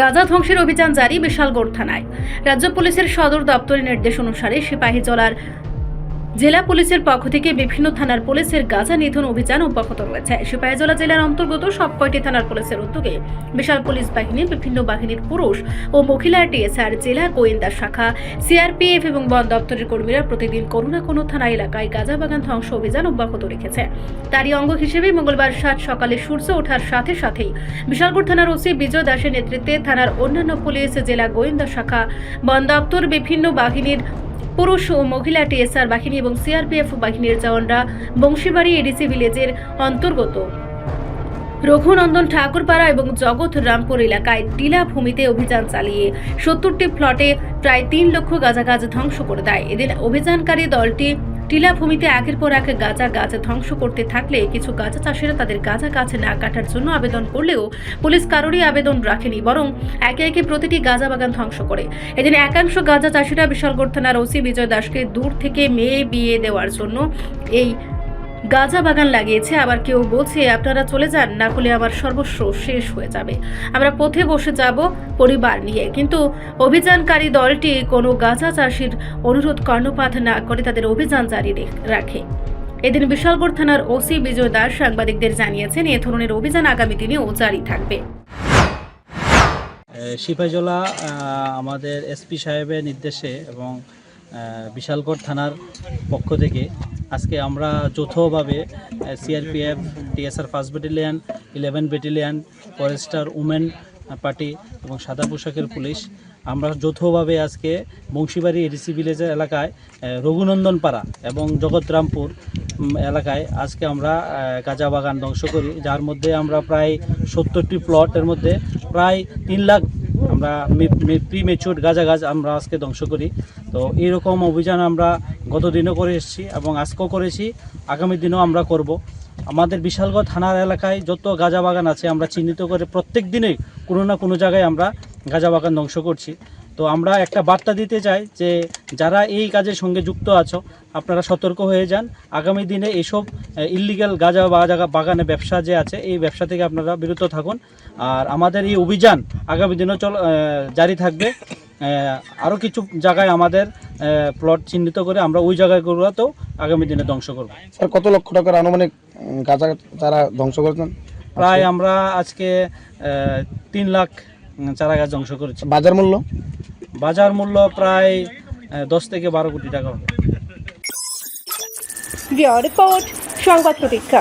গাজা ধ্বংসের অভিযান জারি বিশালগড় থানায়। রাজ্য পুলিশের সদর দপ্তরের নির্দেশ অনুসারে সিপাহী সিপাহীজলার জেলা পুলিশের পক্ষ থেকে বিভিন্ন থানার পুলিশের গাজা নিধন অভিযান অব্যাহত রয়েছে। সিপাহীজলা জেলার অন্তর্গত সব কয়টি থানার পুলিশের উদ্যোগে বিশাল পুলিশ বাহিনী বিভিন্ন বাহিনীর পুরুষ ও মহিলা টিএসআর, জেলা গোয়েন্দা শাখা, সিআরপিএফ এবং বন দপ্তরের কর্মীরা প্রতিদিন কোনো না কোনো থানা এলাকায় গাজা বাগান ধ্বংস অভিযান অব্যাহত রেখেছে। তারই অঙ্গ হিসেবে মঙ্গলবার সাত সকালে সূর্য ওঠার সাথে সাথেই বিশালগড় থানার ওসি বিজয় দাসের নেতৃত্বে থানার অন্যান্য পুলিশ, জেলা গোয়েন্দা শাখা, বন দপ্তর, বিভিন্ন বাহিনীর পুরুষ ও মহিলা টিএসআর বাহিনী এবং সিআরপিএফ বাহিনীর জওয়ানরা বংশীবাড়ি এডিসি ভিলেজের অন্তর্গত। রঘুনন্দন ঠাকুরপাড়া এবং জগৎ রামপুর এলাকায় টিলা ভূমিতে অভিযান চালিয়ে সত্তরটি ফ্লটে প্রায় তিন লক্ষ গাজাগাজ ধ্বংস করে দেয়। এদিন অভিযানকারী দলটি টিলা ভূমিতে একের পর এক গাঁজা গাছ ধ্বংস করতে থাকলে কিছু গাঁজা চাষিরা তাদের গাঁজা গাছ না কাটার জন্য আবেদন করলেও পুলিশ কারোরই আবেদন রাখেনি, বরং একে একে প্রতিটি গাঁজা বাগান ধ্বংস করে। এদিন একাংশ গাঁজা চাষিরা বিশালগড় থানার ওসি বিজয় দাসকে দূর থেকে মেয়ে বিয়ে দেওয়ার জন্য এই গাঁজা বাগান লাগিয়েছে, আবার কেউ বলছে আপনারা চলে যান, না হলে আমার সর্বস্ব শেষ হয়ে যাবে। আমরা পথে বসে যাব পরিবার নিয়ে। কিন্তু অভিযানকারী দলটি কোনো গাঁজা চাষির অনুরোধ কর্ণপাত না করে তাদের অভিযান জারি রাখে এদিন বিশালগড় থানার ওসি বিজয় দাস সাংবাদিকদের জানিয়েছেন, এ ধরনের অভিযান আগামী দিনেও জারি থাকবে। সিপাহীজলা আমাদের এসপি সাহেবের নির্দেশে এবং বিশালগড় থানার পক্ষ থেকে আজকে আমরা যৌথভাবে CRPF TSR first battalion eleven battalion forester women party এবং সাদা পোশাকের পুলিশ, আমরা যৌথভাবে আজকে বংশীবাড়ি এডিসি ভিলেজের এলাকায় রঘুনন্দন পাড়া এবং জগৎরামপুর এলাকায় আজকে আমরা গাঁজা বাগান ধ্বংস করি। যার মধ্যে আমরা প্রায় সত্তরটি প্লটের মধ্যে প্রায় তিন লাখ আমরা প্রিমেচুর গাজা গাছ আমরা আজকে ধ্বংস করি। তো এইরকম অভিযান আমরা গত দিনও করে এসেছি এবং আজকেও করেছি, আগামী দিনেও আমরা করব। আমাদের বিশালগড় থানার এলাকায় যত গাঁজা বাগান আছে, আমরা চিহ্নিত করে প্রত্যেক দিনেই কোনো না কোনো জায়গায় আমরা গাঁজা বাগান ধ্বংস করছি। তো আমরা একটা বার্তা দিতে চাই যে যারা এই কাজের সঙ্গে যুক্ত আছো আপনারা সতর্ক হয়ে যান। আগামী দিনে এইসব ইলিগাল গাঁজা বাজা বাগানে ব্যবসা যে আছে এই ব্যবসা থেকে আপনারা বিরত থাকুন। আর আমাদের এই অভিযান আগামী দিনেও চল জারি থাকবে। আরও কিছু জায়গায় আমাদের প্লট চিহ্নিত করে আমরা ওই জায়গাগুলোতেও আগামী দিনে ধ্বংস করব। স্যার কত লক্ষ টাকার আনুমানিক গাঁজা তারা ধ্বংস করেছেন? প্রায় আমরা আজকে তিন লাখ চারা গাছ ধ্বংস করেছি। বাজার মূল্য? বাজার মূল্য প্রায় দশ থেকে বারো কোটি টাকা হবে। রিপোর্ট সংবাদ প্রতীক্ষা।